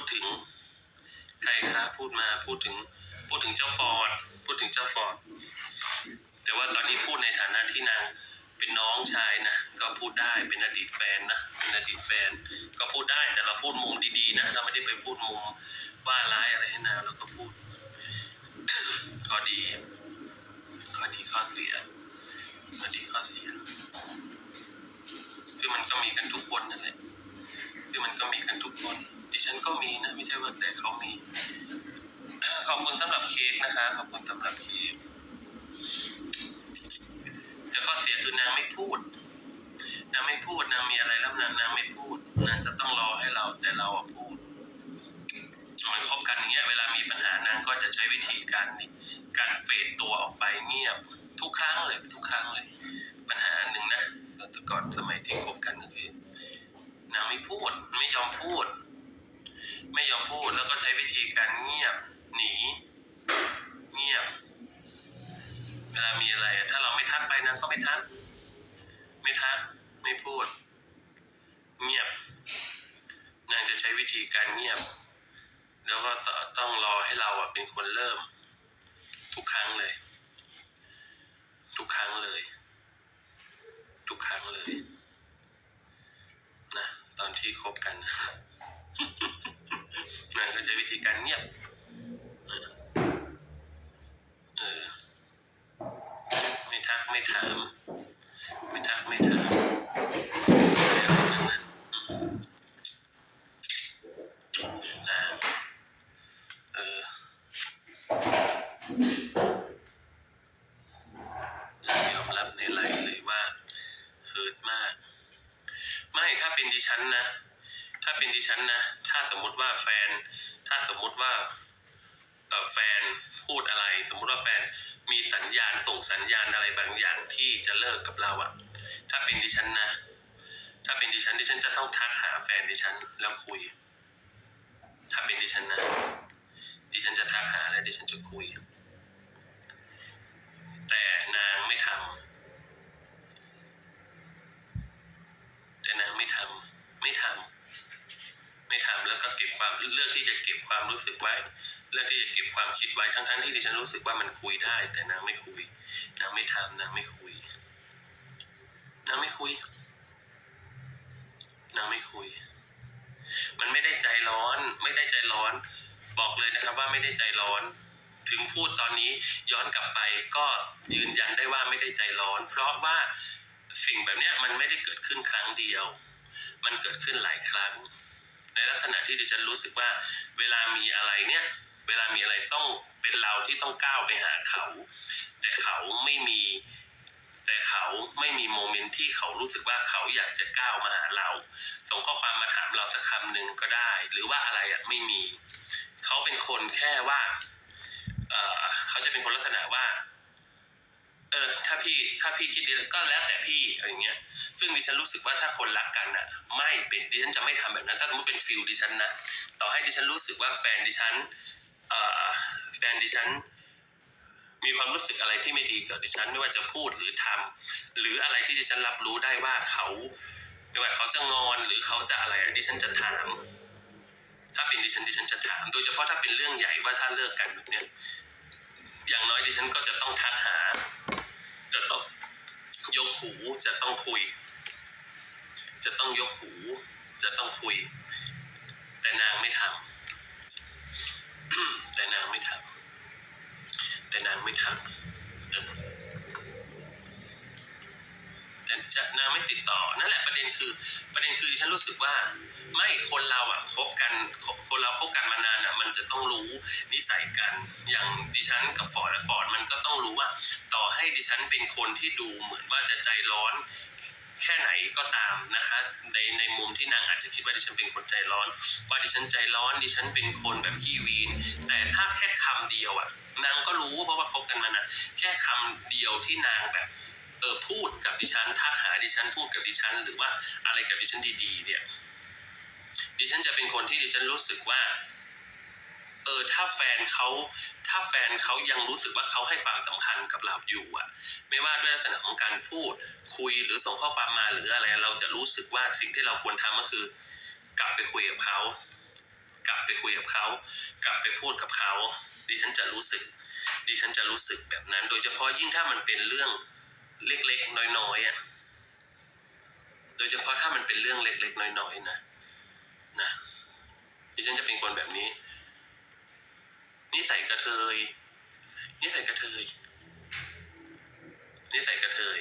ดถึง ใครคะพูดมาพูดถึง พูดถึงเจ้าฟอร์ดพูดถึงเจ้าฟอร์ดแต่ว่าตอนนี้พูดในฐานะที่นางเป็นน้องชายนะก็พูดได้เป็นอดีตแฟนนะเป็นอดีตแฟน ก็พูดได้แต่เราพูดมุมดีๆนะเราไม่ได้ไปพูดมุมว่าร้ายอะไรให้นางเราก็พูดข้อดีข้อดีข้อเสียข้อดีข้อเสียซึ่งมันก็มีกันทุกคนนั่นแหละ ซึ่งมันก็มีกันทุกคน ดิฉันก็มีนะ ไม่ใช่ว่าแต่เขามี ขอบคุณสำหรับเค้กนะคะ ขอบคุณสำหรับเค้กแต่ข้อเสียคือนางไม่พูด นางไม่พูด นางมีอะไรแล้วนางนางไม่พูด นางจะต้องรอให้เรา แต่เราอะพูด มันคบกันอย่างเงี้ย เวลามีปัญหานางก็จะใช้วิธีการนี่การเฟดตัวออกไปเงียบ ทุกครั้งเลย ทุกครั้งเลย ปัญหาอันหนึ่งนะแต่ก่อนสมัยที่คบกันก็คือนางไม่พูด ไม่ยอมพูด ไม่ยอมพูดแล้วก็ใช้วิธีการเงียบ หนี เงียบ เวลามีอะไรอะถ้าเราไม่ทักไปนางก็ไม่ทัก ไม่ทัก ไม่พูด เงียบ นางจะ ใช้วิธีการเงียบ แล้วก็ต้องรอให้เราอะเป็นคนเริ่ม ทุกครั้งเลย ทุกครั้งเลย ทุกครั้งเลยนะตอนที่คบกันนะนก็จะวิธีการเงียบเออไม่ทักไม่ถาม ไม่ทักไม่ถามอะไรทั้งนั้นอืมนางเออ ยอมรับในไลน์เลยว่าเฮิร์ตมาก ไม่ถ้าเป็นดิฉันนะ ถ้าเป็นดิฉันนะ ถ้าสมมุติว่าแฟน ถ้าสมมุติว่าแฟนพูดอะไร สมมุติว่าแฟนมีสัญญาณส่งสัญญาณอะไรบางอย่างที่จะเลิกกับเราอะถ้าเป็นดิฉันนะ ถ้าเป็นดิฉันดิฉันจะต้องทักหาแฟนดิฉันแล้วคุย ถ้าเป็นดิฉันนะดิฉันจะทักหาและดิฉันจะคุย แต่นางไม่ทำ แต่นางไม่ทำไม่ทำไม่ทำแล้วก็เก็บความเลือกที่จะเก็บความรู้สึกไว้เลือกที่จะเก็บความคิดไว้ทั้งๆที่ดิฉันรู้สึกว่ามันคุยได้ แต่นางไม่คุยนางไม่ทำนางไม่คุยนางไม่คุยนางไม่คุย มันไม่ได้ใจร้อน ไม่ได้ใจร้อน บอกเลยนะครับว่าไม่ได้ใจร้อนถึงพูดตอนนี้ย้อนกลับไปก็ยืนยันได้ว่าไม่ได้ใจร้อน เพราะว่า สิ่งแบบเนี้ยมันไม่ได้เกิดขึ้นครั้งเดียว มันเกิดขึ้นหลายครั้ง ในลักษณะที่ดิฉันรู้สึกว่า เวลามีอะไรเนี่ย เวลามีอะไรต้องเป็นเราที่ต้องก้าวไปหาเขา แต่เขาไม่มี แต่เขาไม่มีโมเมนต์ที่เขารู้สึกว่าเขาอยากจะก้าวมาหาเรา ส่งข้อความมาถามเราสักคำหนึ่งก็ได้ หรือว่าอะไรอะไม่มี เขาเป็นคนแค่ว่า เออเขาจะเป็นคนลักษณะว่า เออถ้าพี่ถ้าพี่คิดดีก็แล้วแต่พี่อะไรเงี้ย ซึ่งดิฉันรู้สึกว่าถ้าคนรักกันอะไม่เป็นดิฉันจะไม่ทำแบบนั้น ถ้าสมมติเป็นฟิลดิฉันนะต่อให้ดิฉันรู้สึกว่าแฟนดิฉันเอ่อแฟนดิฉัน มีความรู้สึกอะไรที่ไม่ดีกับดิฉัน ไม่ว่าจะพูดหรือทำหรืออะไรที่ดิฉันรับรู้ได้ว่าเขาไม่ว่าเขาจะงอนหรือเขาจะอะไรดิฉันจะถาม ถ้าเป็นดิฉันดิฉันจะถาม โดยเฉพาะถ้าเป็นเรื่องใหญ่ว่าถ้าเลิกกันแบบเนี้ยอย่างน้อยดิฉันก็จะต้องทักหา ยกหูจะต้องคุย จะต้องยกหู จะต้องคุย แต่นางไม่ทำแต่นางไม่ทำแต่นางไม่ทำเออแต่จะ นางไม่ติดต่อ นั่นแหละประเด็นคือประเด็นคือดิฉันรู้สึกว่า ไม่คนเราอะคบกันคนเราคบกันมานานอะมันจะต้องรู้นิสัยกันอย่างดิฉันกับฟอร์ดและฟอร์ดมันก็ต้องรู้ว่า ต่อให้ดิฉันเป็นคนที่ดูเหมือนว่าจะใจร้อนแค่ไหนก็ตามนะคะ ในในมุมที่นางอาจจะคิดว่าดิฉันเป็นคนใจร้อน ว่าดิฉันใจร้อนดิฉันเป็นคนแบบขี้วีน แต่ถ้าแค่คำเดียวอะนางก็รู้เพราะว่าคบกันมานะแค่คำเดียวที่นางแบบ เออพูดกับดิฉันทักหาดิฉันพูดกับดิฉัน หรือว่าอะไรกับดิฉันดีๆ เนี่ยดิฉันจะเป็นคนที่ดิฉันรู้สึกว่า เออถ้าแฟนเขาถ้าแฟนเขายังรู้สึกว่าเขาให้ความสำคัญกับเราอยู่อะไม่ว่าด้วยลักษณะของการพูดคุยหรือส่งข้อความมาหรืออะไร เราจะรู้สึกว่าสิ่งที่เราควรทำก็คือ กลับไปคุยกับเขากลับไปคุยกับเขากลับไปพูดกับเขาดิฉันจะรู้สึกดิฉันจะรู้สึกแบบนั้น โดยเฉพาะยิ่งถ้ามันเป็นเรื่อง เล็กๆน้อยๆอะโดยเฉพาะถ้ามันเป็นเรื่องเล็กๆน้อยๆนะนะดิฉันจะเป็นคนแบบนี้นิสัยกระเทยนิสัยกระเทยนิสัยกระเทย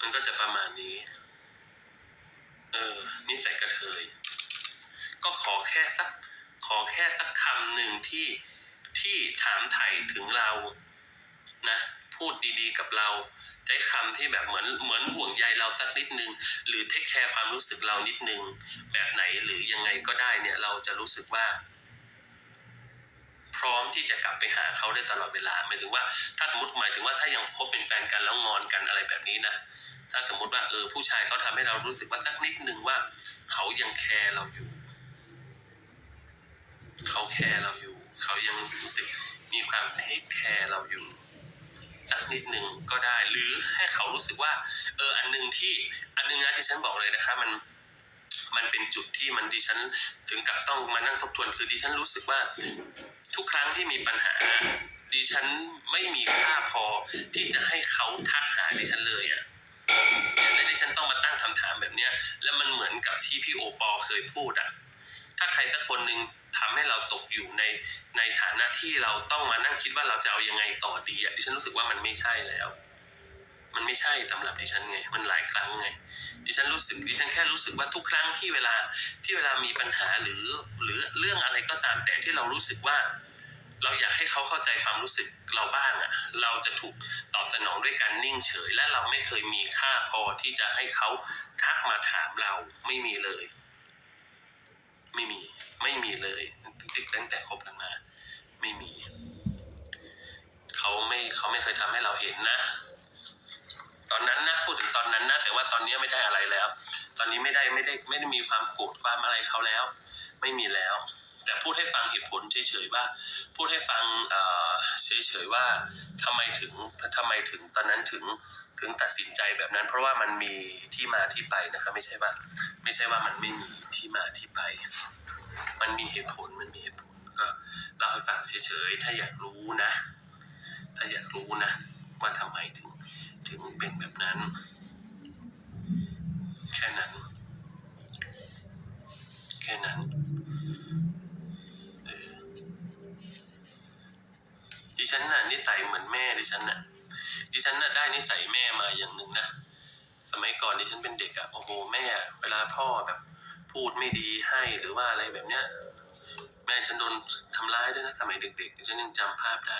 มันก็จะประมาณนี้ เออนิสัยกระเทย ก็ขอแค่สักขอแค่สักคำหนึ่งที่ที่ถามไถ่ถึงเรา นะ พูดดีๆกับเรา ใช้คำที่แบบเหมือนเหมือนห่วงใยเราสักนิดนึง หรือเทคแคร์ความรู้สึกเรานิดนึง แบบไหนหรือยังไงก็ได้เนี่ยเราจะรู้สึกว่า พร้อมที่จะกลับไปหาเขาได้ตลอดเวลาหมายถึงว่าถ้าสมมติหมายถึงว่าถ้ายังคบเป็นแฟนกันแล้วงอนกันอะไรแบบนี้นะถ้าสมมติว่าเออผู้ชายเขาทำให้เรารู้สึกว่าสักนิดนึงว่า เขายังแคร์เราอยู่ เขาแคร์เราอยู่ เขายังรู้สึกมีความให้แคร์เราอยู่ สักนิดหนึ่งก็ได้ หรือให้เขารู้สึกว่า เอออันหนึ่งที่อันหนึงนะที่ฉันบอกเลยนะคะมันมันเป็นจุดที่มันดิฉันถึงกับต้องมานั่งทบทวน คือดิฉันรู้สึกว่าทุกครั้งที่มีปัญหาดิฉันไม่มีค่าพอที่จะให้เขาทักหาดิฉันเลยอะเนี่ยแล้วดิฉันต้องมาตั้งคำถามแบบเนี้ย แล้วมันเหมือนกับที่พี่โอปอเคยพูดอะถ้าใครสักคนหนึ่ง ทำให้เราตกอยู่ในในฐานะที่เราต้องมานั่งคิดว่าเราจะเอายังไงต่อดีอะดิฉันรู้สึกว่ามันไม่ใช่แล้ว มันไม่ใช่สำหรับดิฉันไง มันหลายครั้งไง ดิฉันรู้สึกดิฉันแค่รู้สึกว่าทุกครั้งที่เวลาที่เวลามีปัญหาหรือหรือเรื่องอะไรก็ตามแต่ที่เรารู้สึกว่า เราอยากให้เขาเข้าใจความรู้สึกเราบ้างอะเราจะถูกตอบสนองด้วยการนิ่งเฉย และเราไม่เคยมีค่าพอที่จะให้เขาทักมาถามเราไม่มีเลย ไม่มีไม่ ตั้งแต่คบกันมา ไม่มี เขาไม่เขาไม่เคยทำให้เราเห็นนะ ตอนนั้นนะพูดถึงตอนนั้นนะแต่ว่าตอนนี้ไม่ได้อะไรแล้ว ตอนนี้ไม่ได้ไม่ได้ไม่ได้มีความโกรธความอะไรเขาแล้ว ไม่มีแล้ว แต่พูดให้ฟังเหตุผลเฉยๆว่า พูดให้ฟังเอ่อเฉยๆว่าทำไมถึงทำไมถึงตอนนั้นถึงถึงตัดสินใจแบบนั้น เพราะว่ามันมีที่มาที่ไปนะครับ ไม่ใช่ว่า ไม่ใช่ว่ามันไม่มีที่มาที่ไป มันมีเหตุผลมันมีเหตุผล เล่าให้ฟังเฉยๆ ถ้าอยากรู้นะ ถ้าอยากรู้นะ ว่าทำไมถึงถึงเป็นแบบนั้น แค่นั้น แค่นั้นออดิฉันน่ะนิสัยเหมือนแม่ดิฉันน่ะดิฉันน่ะได้นิสัยแม่มาอย่างหนึ่งนะ สมัยก่อนดิฉันเป็นเด็กอะโอ้โหแม่ เวลาพ่อแบบ พูดไม่ดีให้หรือว่าอะไรแบบเนี้ย แม่ฉันโดนทำร้ายด้วยนะสมัยเด็กๆฉันยังจำภาพได้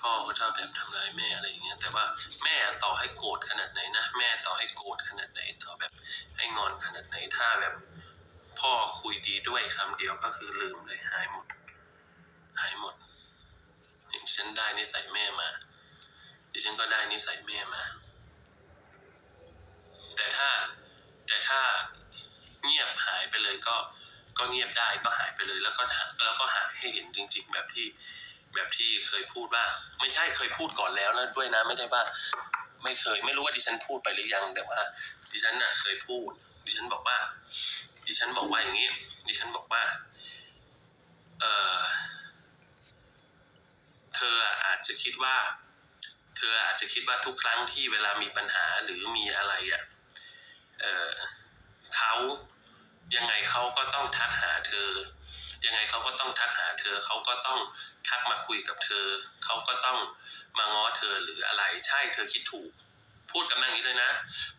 พ่อก็ชอบแบบทำร้ายแม่อะไรอย่างเงี้ยแต่ว่าแม่ต่อให้โกรธขนาดไหนนะแม่ต่อให้โกรธขนาดไหนต่อแบบให้งอนขนาดไหนถ้าแบบ พ่อคุยดีด้วยคำเดียวก็คือลืมเลยหายหมด หายหมดดิฉันได้นิสัยแม่มาดิฉันก็ได้นิสัยแม่มา แต่ถ้าแต่ถ้าเงียบหายไปเลยก็ ก็เงียบได้ก็หายไปเลย แล้วก็หาแล้วก็หาให้เห็นจริง ๆ แบบที่แบบที่เคยพูดว่า ไม่ใช่เคยพูดก่อนแล้วแล้วด้วยนะไม่ได้ว่า ไม่เคย ไม่รู้ว่าดิฉันพูดไปหรือยังแต่ว่า ดิฉันน่ะเคยพูด ดิฉันบอกว่า ดิฉันบอกว่าอย่างนี้ ดิฉันบอกว่า เออเธออาจจะคิดว่า เธออาจจะคิดว่าทุกครั้งที่เวลามีปัญหาหรือมีอะไรอะ เออเขายังไงเขาก็ ต้องทักหาเธอ ยังไงเขาก็ต้องทักหาเธอ เขาก็ต้องทักมาคุยกับเธอ เขาก็ต้องมาง้อเธอหรืออะไร ใช่เธอคิดถูก พูดกับนางนี้เลยนะ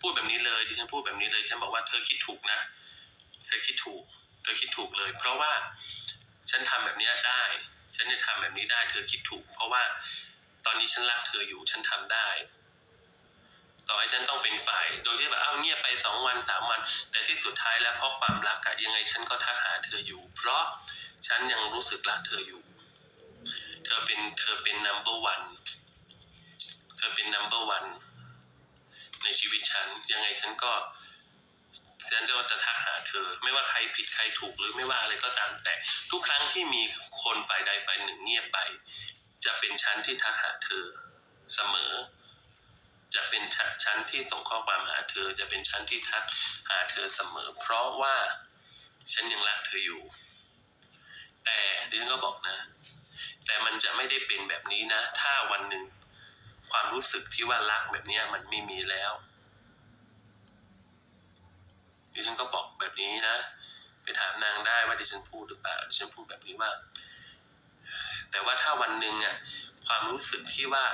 พูดแบบนี้เลยดิฉันพูดแบบนี้เลยฉันบอกว่าเธอคิดถูกนะ เธอคิดถูก เธอคิดถูกเลย เพราะว่าฉันทำแบบนี้ได้ ฉันจะทำแบบนี้ได้ เธอคิดถูก เพราะว่าตอนนี้ฉันรักเธออยู่ ฉันทำได้ ต่อให้ฉันต้องเป็นฝ่าย โดยที่แบบอ้าวเงียบไปสองวันสามวัน แต่ที่สุดท้ายแล้วเพราะความรักอะยังไงฉันก็ทักหาเธออยู่ เพราะฉันยังรู้สึกรักเธออยู่ เธอเป็นเธอเป็น number one เธอเป็น number one ในชีวิตฉันยังไงฉันก็ฉันจะจะทักหาเธอ ไม่ว่าใครผิดใครถูกหรือไม่ว่าอะไรก็ตามแต่ ทุกครั้งที่มีคนฝ่ายใดฝ่ายหนึ่งเงียบไป จะเป็นฉันที่ทักหาเธอเสมอ จะเป็นชั้นที่ส่งข้อความหาเธอ จะเป็นชั้นที่ทักหาเธอเสมอ เพราะว่าฉันยังรักเธออยู่ แต่ดิฉันก็บอกนะ แต่มันจะไม่ได้เป็นแบบนี้นะ ถ้าวันหนึ่งความรู้สึกที่ว่ารักแบบนี้มันไม่มีแล้วดิฉันก็บอกแบบนี้นะ ไปถามนางได้ว่าดิฉันพูดหรือเปล่าดิฉันพูดแบบนี้ว่า แต่ว่าถ้าวันหนึ่งอะความรู้สึกที่ว่า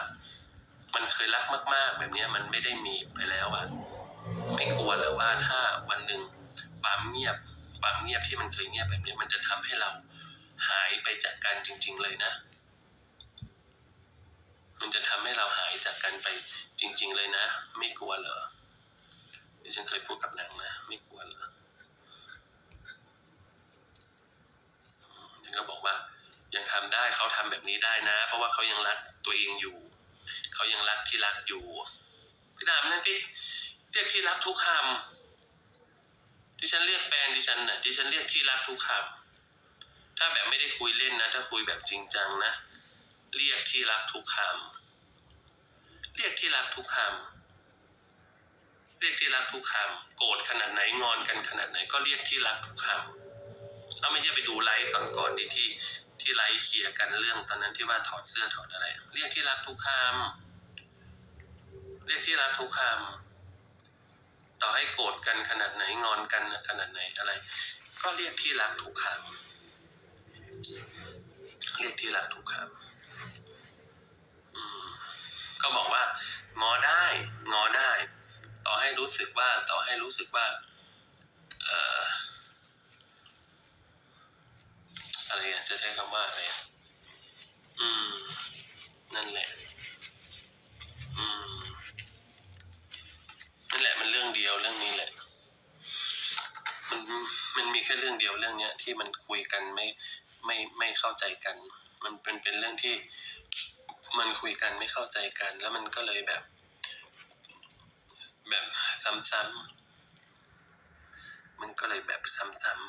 มันเคยรักมาก ๆ แบบเนี้ยมันไม่ได้มีไปแล้วอะไม่กลัวหรือว่าถ้าวันหนึ่งความเงียบความเงียบที่มันเคยเงียบแบบนี้มันจะทำให้เราหายไปจากกันจริง ๆ เลยนะ มันจะทำให้เราหายจากกันไปจริง ๆ เลยนะ ไม่กลัวเหรอดิฉันเคยพูดกับนางนะ ไม่กลัวเหรอฉันก็บอกว่ายังทำได้เขาทำแบบนี้ได้นะ เพราะว่าเขายังรักตัวเองอยู่ เขายัง ที่รักอยู่พี่ถามนั่นพี่เรียกที่รักทุกคำที่ฉันเรียกแฟนดิฉันน่ะที่ฉันเรียกที่รักทุกคำถ้าแบบไม่ได้คุยเล่นนะ ถ้าคุยแบบจริงจังนะ เรียกที่รักทุกคำเรียกที่รักทุกคำเรียกที่รักทุกคำโกรธขนาดไหนงอนกันขนาดไหน ก็เรียกที่รักทุกคำเอาไม่ใช่ไปดูไลฟ์ก่อนๆที่ที่ที่ไลฟ์เคลียร์กันเรื่องตอนนั้นที่ว่าถอดเสื้อถอดอะไร เรียกที่รักทุกคำ เรียกที่รักทุกคำต่อให้โกรธกันขนาดไหนงอนกันขนาดไหนอะไร ก็เรียกที่รักทุกคำเรียกที่รักทุกคำก็บอกว่างอได้งอได้ ต่อให้รู้สึกว่าต่อให้รู้สึกว่าเอ่ออะไรอะจะใช้คำว่าอะไรอะอืม นั่นแหละ อืม นั่นแหละมันเรื่องเดียวเรื่องนี้แหละ มันมันมีแค่เรื่องเดียวเรื่องเนี้ย ที่มันคุยกันไม่ไม่ไม่เข้าใจกัน มันเป็นเป็นเรื่องที่มันคุยกันไม่เข้าใจกัน แล้วมันก็เลยแบบ แบบซ้ำๆมันก็เลยแบบซ้ำ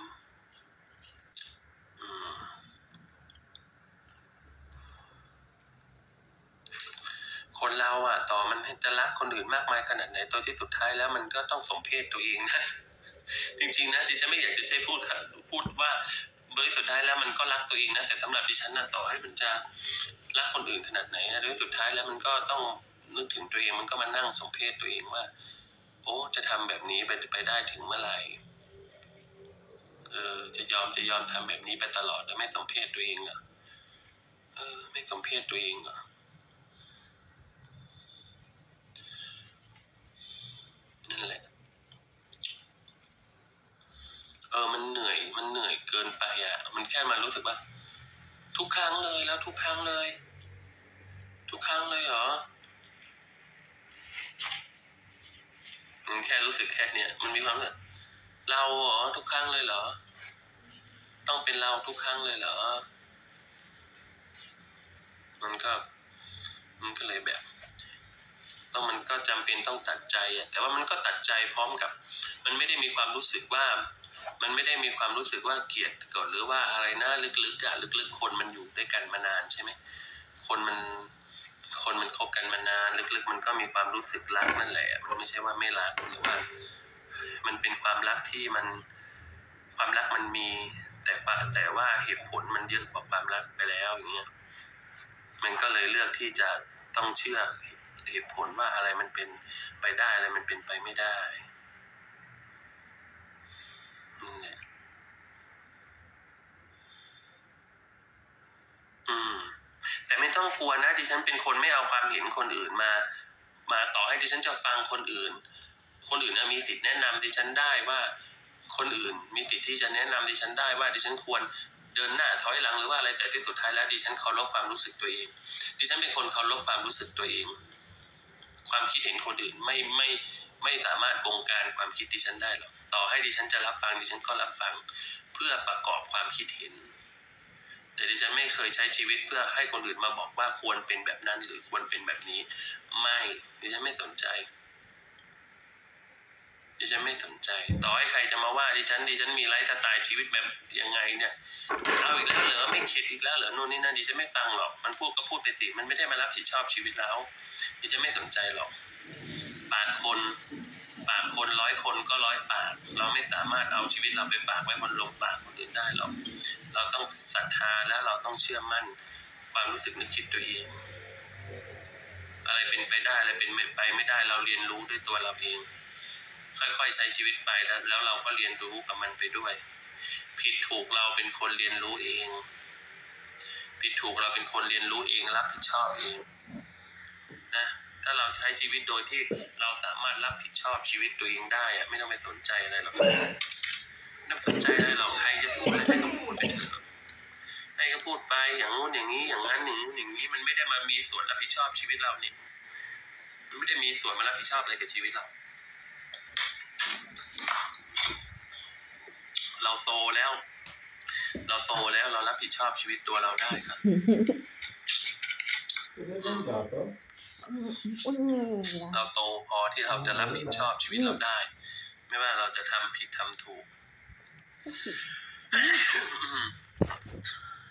ๆอืม คนเราอะต่อมันจะรักคนอื่นมากมายขนาดไหนตัวที่สุดท้ายแล้วมันก็ต้องสมเพศตัวเองนะจริงๆนะดิฉันไม่อยากจะใช้พูดค่ะพูดว่าโดยสุดท้ายแล้วมันก็รักตัวเองนะแต่สำหรับดิฉันนะต่อให้มันจะรักคนอื่นขนาดไหนนะโดยสุดท้ายแล้วมันก็ต้องนึกถึงตัวเองมันก็มานั่งสมเพศตัวเองว่า โอ้จะทำแบบนี้ไปไปได้ถึงเมื่อไหร่เออจะยอมจะยอมทำแบบนี้ไปตลอดแล้วไม่สมเพศตัวเองเหรอเออ ไม่สมเพศตัวเองเหรอ นั่นแหละ เออมันเหนื่อย มันเหนื่อยเกินไปอะ มันแค่มารู้สึกว่า ทุกครั้งเลยแล้วทุกครั้งเลย ทุกครั้งเลยเหรอมันแค่รู้สึกแค่เนี้ยมันมีความรู้สึกเราเหรอทุกครั้งเลยเหรอ ต้องเป็นเราทุกครั้งเลยเหรอ มันก็ มันก็เลยแบบ ต้องมันก็จำเป็นต้องตัดใจอะแต่ว่ามันก็ตัดใจพร้อมกับ มันไม่ได้มีความรู้สึกว่า มันไม่ได้มีความรู้สึกว่าเกลียดกดหรือว่าอะไรนะลึกๆอะลึกๆ คนมันอยู่ด้วยกันมานานใช่ไหมคนมันคนมันคบกันมานานลึกๆ มันก็มีความรู้สึกรักนั่นแหละ มันไม่ใช่ว่าไม่รักหรือว่า มันเป็นความรักที่มันความรักมันมี แต่ว่าแต่ว่าเหตุผลมันเยอะกว่าความรักไปแล้วอย่างเงี้ยมันก็เลยเลือกที่จะต้องเชื่อเห เหตุผลว่าอะไรมันเป็นไปได้อะไรมันเป็นไปไม่ได้นั่แหละอืม แต่ไม่ต้องกลัวนะดิฉันเป็นคนไม่เอาความเห็นคนอื่นมา มาต่อให้ดิฉันจะฟังคนอื่น คนอื่นน่ะมีสิทธิ์แนะนำดิฉันได้ว่า คนอื่นมีสิทธิ์ที่จะแนะนำดิฉันได้ว่าดิฉันควรเดินหน้าถอยหลังหรือว่าอะไรแต่ที่สุดท้ายแล้วดิฉันเคารพความรู้สึกตัวเองดิฉันเป็นคนเคารพความรู้สึกตัวเอง ความคิดเห็นคนอื่นไม่ไม่ไม่สามารถบงการความคิดดิฉันได้หรอกต่อให้ดิฉันจะรับฟังดิฉันก็รับฟังเพื่อประกอบความคิดเห็น แต่ดิฉันไม่เคยใช้ชีวิตเพื่อให้คนอื่นมาบอกว่าควรเป็นแบบนั้นหรือควรเป็นแบบนี้ ไม่ดิฉันไม่สนใจ ดิฉันไม่สนใจ ต่อให้ใครจะมาว่าดิฉันดิฉันมีไลฟ์สไตล์ชีวิตแบบยังไงเนี่ยเอาอีกแล้วเหรอไม่เข็ดอีกแล้วเหรอนู่นนี่นั่นดิฉันไม่ฟังหรอกมันพูดก็พูดไปสิมันไม่ได้มารับผิดชอบชีวิตเราดิฉันไม่สนใจหรอกปากคนปากคนร้อยคนก็ร้อยปาก เราไม่สามารถเอาชีวิตเราไปฝากไว้บนลงปากคนอื่นได้หรอกเราต้องศรัทธาและเราต้องเชื่อมั่นความรู้สึกนึกคิดตัวเองอะไรเป็นไปได้อะไรเป็นไปไม่ได้เราเรียนรู้ด้วยตัวเราเอง ค่อยๆใช้ชีวิตไปแล้วแล้วเราก็เรียนรู้กับมันไปด้วย ผิดถูกเราเป็นคนเรียนรู้เอง ผิดถูกเราเป็นคนเรียนรู้เองรับผิดชอบเองนะถ้าเราใช้ชีวิตโดยที่เราสามารถรับผิดชอบชีวิตตัวเองได้อะไม่ต้องไปสนใจอะไรหรอกไม่ต้องสนใจอะไรหรอกใครจะพูดอะไรให้ก็พูดไปเถอะให้ก็พูดไปอย่างงู้นอย่างนี้อย่างนั้นอย่างนู้นอย่างนี้มันไม่ได้มามีส่วนรับผิดชอบชีวิตเราเนี่ยมันไม่ได้มีส่วนมารับผิดชอบอะไรกับชีวิตเรา เราโตแล้ว เราโตแล้วเรารับผิดชอบชีวิตตัวเราได้ครับเราโตพอที่เราจะรับผิดชอบชีวิตเราได้ ไม่ว่าเราจะทำผิดทำถูก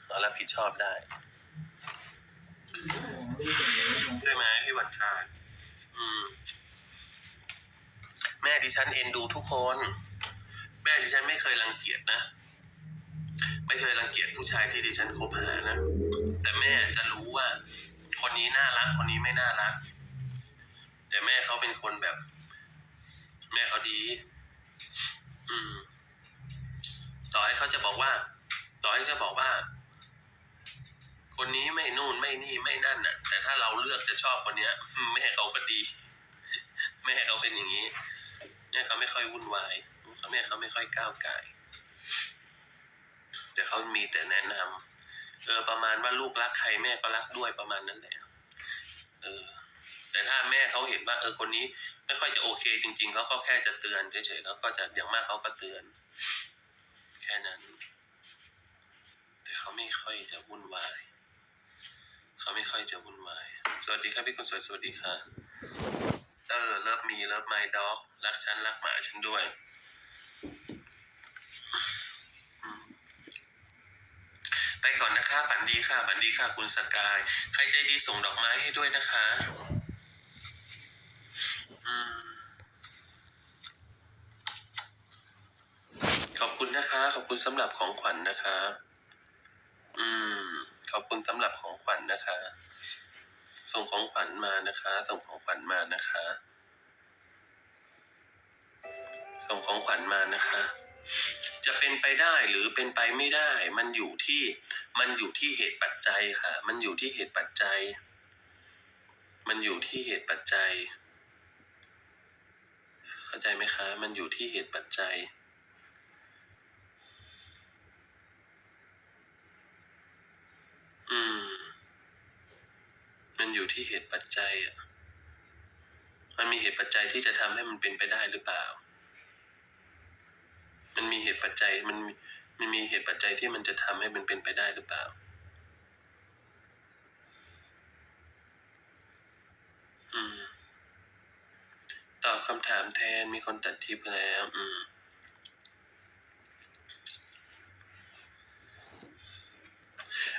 เรารับผิดชอบได้ใช่ไหมพี่วันชาอืม แม่ดิฉันเอ็นดูทุกคน แม่ดิฉันไม่เคยรังเกียจนะ ไม่เคยรังเกียจผู้ชายที่ดิฉันคบหานะ แต่แม่จะรู้ว่า คนนี้น่ารัก คนนี้ไม่น่ารัก แต่แม่เขาเป็นคนแบบ แม่เขาดี อืม ต่อให้เขาจะบอกว่า ต่อให้เขาบอกว่า คนนี้ไม่นู่นไม่นี่ไม่นั่นน่ะ แต่ถ้าเราเลือกจะชอบคนเนี้ยแม่เขาก็ดี แม่เขาเป็นอย่างนี้แม่เขาไม่ค่อยวุ่นวาย แม่เขาไม่ค่อยก้าวไก่แต่เขามีแต่แนะนำเออ ประมาณว่าลูกรักใครแม่ก็รักด้วยประมาณนั้นแหละเออ แต่ถ้าแม่เขาเห็นว่า เออคนนี้ไม่ค่อยจะโอเค จริง ๆเขาก็แค่จะเตือนเฉยๆเขาก็จะอย่างมากเขาก็เตือน แค่นั้น แต่เขาไม่ค่อยจะวุ่นวายเขาไม่ค่อยจะวุ่นวาย สวัสดีครับพี่คนสวยสวัสดีค่ะ เออเลิฟมีเลิฟไมด็อกรักฉันรักหมาฉันด้วยอืม ไปก่อนนะคะฝันดีค่ะฝันดีค่ะ คุณสกาย ใครใจดีส่งดอกไม้ให้ด้วยนะคะ อืมขอบคุณนะคะ ขอบคุณสำหรับของขวัญนะคะ อืม ขอบคุณสำหรับของขวัญนะคะ ส่งของขวัญมานะคะ ส่งของขวัญมานะคะ ส่งของขวัญมานะคะ จะเป็นไปได้หรือเป็นไปไม่ได้ มันอยู่ที่มันอยู่ที่เหตุปัจจัยค่ะ มันอยู่ที่เหตุปัจจัย มันอยู่ที่เหตุปัจจัย เข้าใจไหมคะ มันอยู่ที่เหตุปัจจัยอืม มันอยู่ที่เหตุปัจจัยอะ มันมีเหตุปัจจัยที่จะทำให้มันเป็นไปได้หรือเปล่า มันมีเหตุปัจจัยมันมันมีเหตุปัจจัยที่มันจะทำให้มันเป็นไปได้หรือเปล่า อืม ตอบคำถามแทนมีคนตัดทิปแล้ว อืม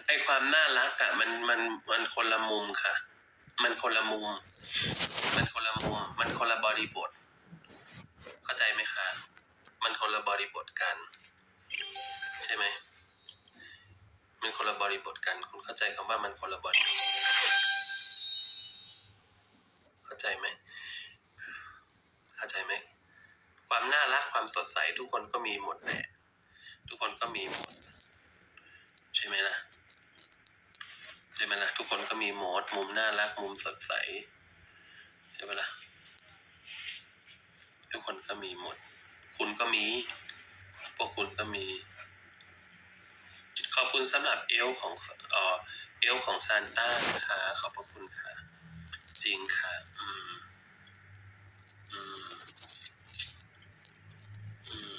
ไอความน่ารักอะมันมันมันคนละมุมค่ะ มันคนละมุม มันคนละมุม มันคนละบริบท เข้าใจไหมคะ มันคนละบริบทกัน ใช่ไหมมันคนละบริบทกัน คุณเข้าใจคำว่ามันคนละบริบทเข้าใจไหมเข้าใจไหมความน่ารักความสดใสทุกคนก็มีหมดแหละทุกคนก็มีหมด ใช่ไหมล่ะใช่ไหมล่ะทุกคนก็มีโหมด มุมน่ารักมุมสดใสใช่ไหมล่ะทุกคนก็มีหมด คุณก็มี พวกคุณก็มี ขอบคุณสำหรับเอลของเออเอลของซานต้านะคะขอบพระคุณค่ะ จริงค่ะ อืม อืม อืม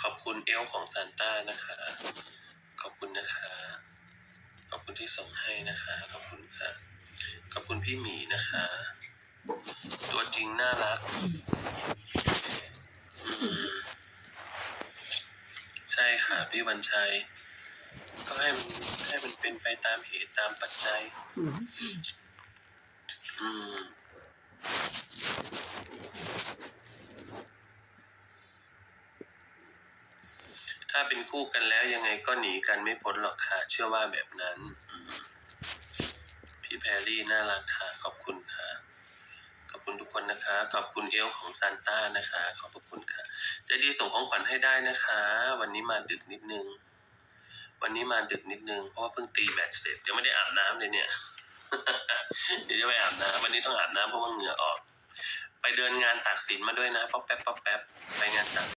ขอบคุณเอลของซานต้านะคะ ขอบคุณนะคะ ขอบคุณที่ส่งให้นะคะ ขอบคุณค่ะ ขอบคุณพี่หมีนะคะ ตัวจริงน่ารัก อืม ใช่ค่ะพี่วันชัย ก็ให้มันให้มันเป็นไปตามเหตุตามปัจจัย อืม ถ้าเป็นคู่กันแล้วยังไงก็หนีกันไม่พ้นหรอกค่ะ เชื่อว่าแบบนั้น พี่แพรรี่น่ารักค่ะ ขอบคุณ อบคุณทุกคนนะคะ ขอบคุณเอลของซานต้านะคะ ขอบพระคุณค่ะจะดีส่งของขวัญให้ได้นะคะ วันนี้มาดึกนิดนึง วันนี้มาดึกนิดนึง เพราะว่าเพิ่งตีแบตเสร็จยังไม่ได้อาบน้ำเลยเนี่ย เดี๋ยวจะไปอาบน้ำวันนี้ต้องอาบน้ำเพราะว่าเหงื่อออก ไปเดินงานตากสินมาด้วยนะ ป๊อปแป๊บป๊อปแป๊บไปงานตาก